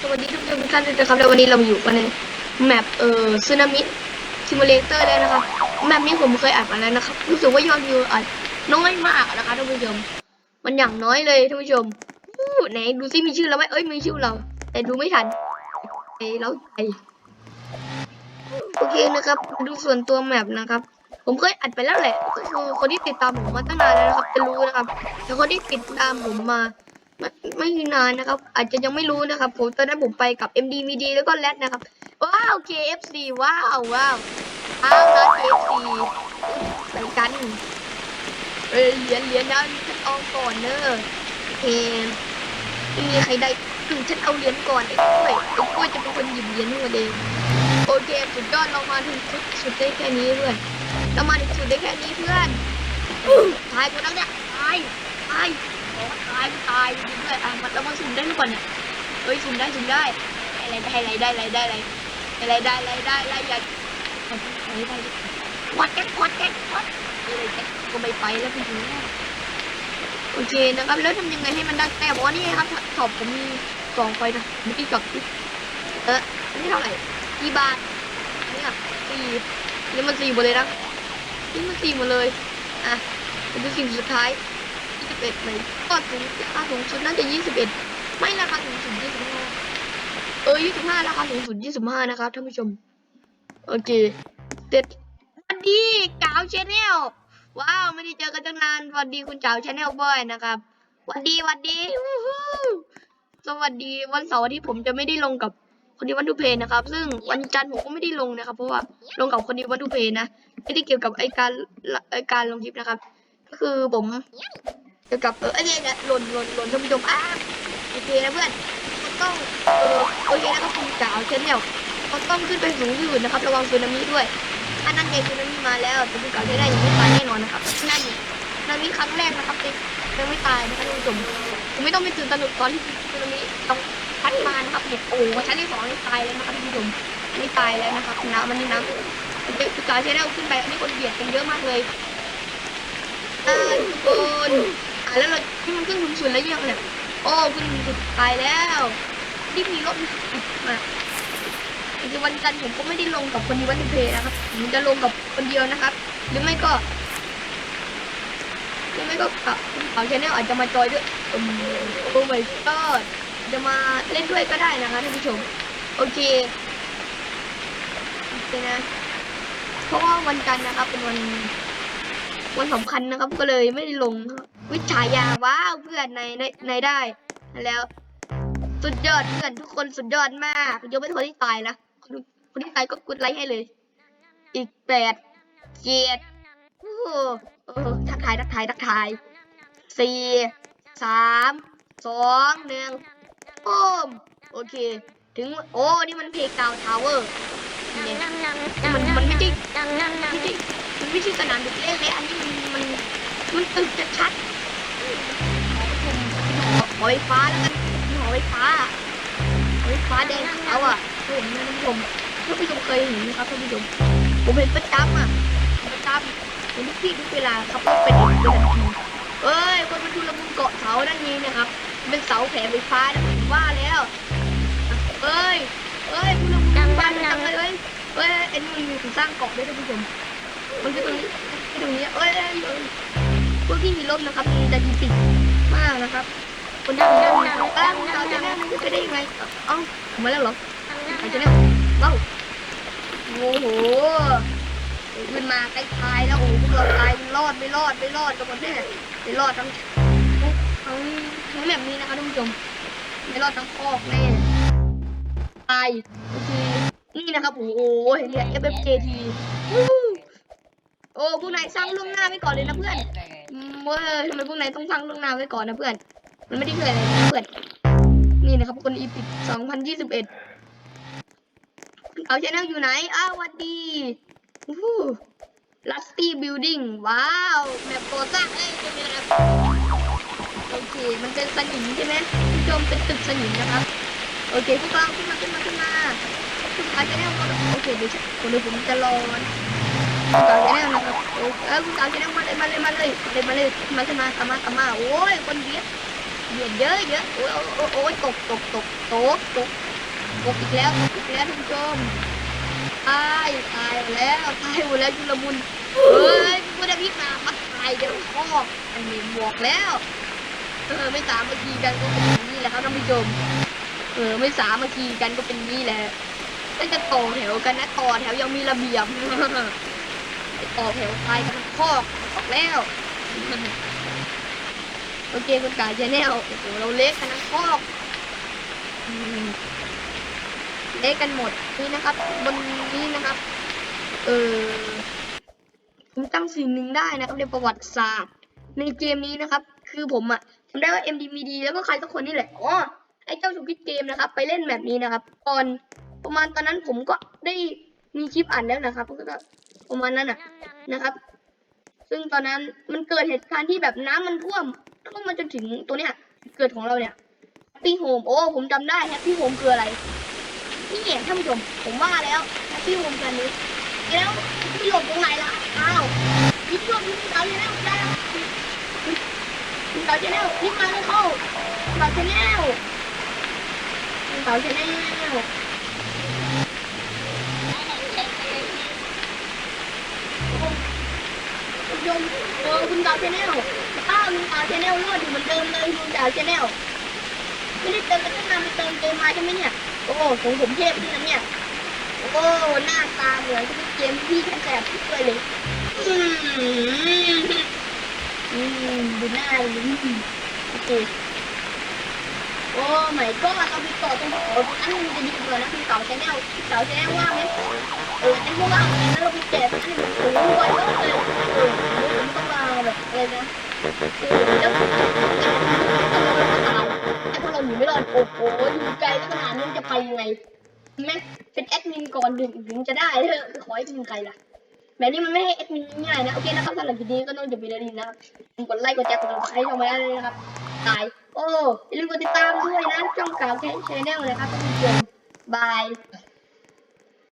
สวัสดีทุกท่านทุกท่านด้วยนะครับแล้ววันนี้เรามาอยู่กันในแมปเอ่อซึนามิซิมูเลเตอร์แล้นะครับแมปนี้ผมเคยอัดมาแล้วนะครับ รู้สึกว่ายอดวิวอัดน้อยมากนะคะท่านผู้ชม มันอย่างน้อยเลยท่านผู้ชมไหนดูซิมีชื่อเราไหมเอ้ยมีชื่อเรา แต่ดูไม่ทันไอ้เราไอโอเคนะครับมาดูส่วนตัวแมปนะครับ ผมเคยอัดไปแล้วแหละก็คือคนที่ติดตามผมมาตั้งนานแล้วนะครับจะรู้นะครับแต่คนที่ติดตามผมมา ไม่ไม่นานนะครับ อาจจะยังไม่รู้นะครับ ผมตอนนั้นผมไปกับ MD VD แล้วก็แรดนะครับ ว้าว KFC ว้าวว้าวอ้าวร้า KFC ไปกันเอ้ยเหรียญเหรียญนะฉันเอาก่อนเนอะเอมไม่มีใครได้ถึงฉันเอาเหรียญก่อนไอ้กล้วยไอ้กล้วยจะเป็นคนหยิบเหรียญให้มาเองโอเคสุดยอดเรามาถึงสุดสุดได้แค่นี้เพื่อนเรามาถึงสุดได้แค่นี้เพื่อนอื้อตายกูแล้วเนี่ยตายตาย ตายตายจริงด้วยอะมันเรามาสุ่มได้หรือเปล่าเนี่ยเฮ้ยสุ่มได้สุ่มได้อะไรได้อะไรได้อะไรได้อะไรอะไรได้อะไรได้อะไรอย่าอะไรได้วัดแก๊กวัดแก๊กวัดอะไรแก๊กก็ไม่ไปแล้วพี่ดูโอเคนะครับแล้วทำยังไงให้มันได้แต้มอ๋อนี่ครับขอบผมมีกล่องไฟนะเมื่อกี้กับเอออันนี้เท่าไหร่กี่บาทอันนี้อะสี่นี่มันสี่หมดเลยนะนี่มันสี่หมดเลยอะเป็นสิ่งสุดท้าย 21ไหมก็สูงราคาสูงสุดน่าจะ 21 ไม่ราคาสูงสุด25 เออ 25 ราคาสูงสุด 25 นะครับท่านผู้ชม โอเคเด็ดสวัสดีกาวชาแนลว้าว ไม่ได้เจอกันตั้งนานสวัสดีคุณเจ้าชาแนลบอยนะครับสวัสดีสวัสดีสวัสดีวันเสาร์ที่ผมจะไม่ได้ลงกับคนดีวันทูเพย์นะครับ ซึ่งวันจันทร์ผมก็ไม่ได้ลงนะครับ เพราะว่าลงกับคนดีวันทูเพย์นะ ไม่ได้เกี่ยวกับไอการไอการลงคลิปนะครับ ก็คือผม เกี่ยวกับเออไอเนี่ยเนี่ยหล่นหล่นหล่นท่านผู้ชมอะโอเคนะเพื่อนมันต้องเออโอเคนะครับคุณจ๋าเช่นเนี่ยมันต้องขึ้นไปสูงที่สุดนะครับระวังสึนามิด้วยอันนั้นไงสึนามิมาแล้วแต่คุณจ๋าใช้ได้ยังไม่ตายแน่นอนนะครับนั่นสึนามิครั้งแรกนะครับยังไม่ตายนะครับท่านผู้ชมผมไม่ต้องไปตื่นตระหนกตอนที่สึนามิต้องพัดมานะครับเนี่ยโอ้ชั้นที่สองนี่ตายแล้วนะครับท่านผู้ชมไม่ตายแล้วนะครับน้ำมันนี่น้ำคุณจ๋าใช้ได้ขึ้นไปอันนี้คนเบียดกันเยอะมากเลยอ่าทุกคน แล้วเราที่มันขึ้นสูงสุดแล้วยังเนี่ยโอ้ขึ้นสูงสุดตายแล้วที่มีรถมาจริงๆวันจันทร์ผมก็ไม่ได้ลงกับคนดีวันเพย์นะครับผมจะลงกับคนเดียวนะครับ หรือไม่ก็หรือไม่ก็กับเขาชาแนลอาจจะมาจอยด้วยอืมโอ้ my god จะมาเล่นด้วยก็ได้นะคะท่านผู้ชม โอเคโอเคนะเพราะว่าวันจันทร์นะครับเป็นวันวันสำคัญนะครับ ก็เลยไม่ได้ลงครับ วิชายาว้าวเพื่อนในในในได้แล้ว สุดยอดเพื่อนทุกคนสุดยอดมากยกเป็นคนที่ตายนะคนคนที่ตายก็กดไลค์ให้เลย อีกแปดเจ็ดโอ้โหทักทายทักทายทักทายสี่สามสองหนึ่งโอ้มโอเค ถึงโอ้ นี่มันเพกาวทาวเวอร์เนี่ยมันมันไม่ใช่ไม่ใช่มันไม่ใช่สนามเด็กเล่นเลยอันนี้มันมันมันตึกจะชัด หอไฟฟ้าแล้วกันหอไฟฟ้าหอไฟฟ้าแดงเขาอะเคยเห็นไหมท่านผู้ชมท่านผู้ชมเคยเห็นไหมครับท่านผู้ชมผมเห็นประจำอะประจำเห็นทุกที่ทุกเวลาครับเป็นเป็นทันทีเอ้ยคนมาดูระมุมเกาะเสาด้านนี้นะครับเป็นเสาแผงไฟฟ้านะผมว่าแล้วเอ้ยเอ้ยคุณระมุบ้านจังเลยเอ้ยเอ้ยไอ้นี่มันมีสร้างเกาะด้วยท่านผู้ชมมันคือตรงนี้ตรงนี้เอ้ยเอ้ยเอ้ย พวกที่มีร่มนะครับมีแต่ดีปิดมากนะครับคนดังดังดังตั้งเราจะแน่มันจะได้ยังไงเอ้ามาแล้วเหรอใครจะแน่ว้าวโอ้โหขึ้นมาใกล้ตายแล้วโอ้โหพวกเราตายรอดไม่รอดไม่รอดกันหมดแน่ไม่รอดทั้งทั้งทั้งแบบนี้นะคะท่านผู้ชมไม่รอดทั้งคอกแน่ตายโอเคนี่นะครับโอ้โหเรียก FFJT โอ้พวกนายสร้างล่วงหน้าไว้ก่อนเลยนะเพื่อนอืมเว้ยทำไมพวกนายต้องสร้างล่วงหน้าไว้ก่อนนะเพื่อน มันไม่ได้เกิดอะไรนะเพื่อน นี่นะครับคนอีพิก2021เอาชแนลอยู่ไหน อ้าวสวัสดีลัสตี้บิลดิ้งว้าวแมปโกซ่าเอ้ยเป็นไงครับโอเค มันเป็นสนิมใช่ไหมผู้ชมเป็นตึกสนิมนะครับ โอเคพวกเราขึ้นมาขึ้นมาขึ้นมาคุณอาชแนลก็โอเคเดี๋ยวฉันเดี๋ยวผมจะรอนะคุณ สาวชาแนลนะครับเออคุณสาวชาแนลมาเลยมาเลยมาเลยมาเลยมาเลยมาขึ้นมาตามมาตามมาโอ้ยคนเบียดเบียดเยอะเยอะโอ้ยโอ้ยโอ้ยตกตกตกตกตกตกอีกแล้วตกอีกแล้วท่านผู้ชมตายตายหมดแล้วตายหมดแล้วจุลมุนเฮ้ยกูได้พิกมามาตายเดี๋ยวพ่ออันนี้บวกแล้วเออไม่สามัคคีกันก็เป็นนี้แหละครับท่านผู้ชมเออไม่สามัคคีกันก็เป็นนี้แหละก็จะต่อแถวกันนะต่อแถวยังมีระเบียบ ไปต่อแถวตายกันทั้งคอกออกแล้ว โอเคคุณกาชแนลโอ้โหเราเล็กกันทั้งคอกเล็กกันหมดนี่นะครับ บนนี้นะครับ เออผมจำสิ่งหนึ่งได้นะครับในประวัติศาสตร์ ในเกมนี้นะครับ คือผมอะจำได้ว่า MDVD แล้วก็ใครสักคนนี่แหละอ๋อไอ้เจ้าสุกิดเกมนะครับ ไปเล่นแบบนี้นะครับก่อนประมาณตอนนั้นผมก็ได้มีคลิปอ่านแล้วนะครับก็ ประมาณนั้นอะนะครับ ซึ่งตอนนั้นมันเกิดเหตุการณ์ที่แบบน้ำมันท่วมท่วมมาจนถึงตัวเนี้ยเกิดของเราเนี่ยแฮปปี้โฮมโอ้ผมจำได้แฮปปี้โฮมคืออะไรนี่เองท่านผู้ชมผมว่าแล้วแฮปปี้โฮมกันนี้แล้วพี่หลบตรงไหนล่ะอ้าวพี่หลบพี่สาวชาแนลได้แล้วพี่สาวชาแนลนี่มาเลยเข้าพี่สาวชาแนลพี่สาวชาแนลคุณผู้ ชมเออคุณสาวชาแนลอ้าคุณสาวชาแนลรอดอยู่เหมือนเดิมเลยคุณสาวชาแนลไม่ได้เติมไปตั้งนานไปเติมเกมมาใช่ไหมเนี่ย โอ้ของผมเทพขึ้นนะเนี่ย โอ้หน้าตาเหมือนที่เกมที่แสบทุกเลยเลยอืมอืมดูหน้าดูโอเคโอ้ไม่ก็เราไปต่อตรงโอ้อันนี้มันจะดีกว่านะพี่สาวแชนแนลพี่าวแชนแนลว่างไหมเออฉันก็ว่างเหมือนกันแล้วเราไปแจกอันนี้มันสูงกว่าเยอะเลยเออผมต้องมาแบบอะไร นะแล้วไอ้พวกเราหนีไม่รอดโอ้โหอยู่ไกลขนาดนี้จะไปยังไงแม่เป็นแอดมินก่อนถึงถึงจะได้เถอะขอให้เป็นใครล่ะแบบนี้มันไม่ให้แอดมินง่ายนะโอเคนะครับสำหรับคลิปนี้ก็ต้องจบไปแล้วดีนะครับกดไลค์กดแชร์กดติดตามให้ช่องไว้ได้เลยนะครับตายโอ้อย่าลืมกดติดตามด้วยนะช่องข่าวแค่ชแนลนะครับท่านผู้ชมบาย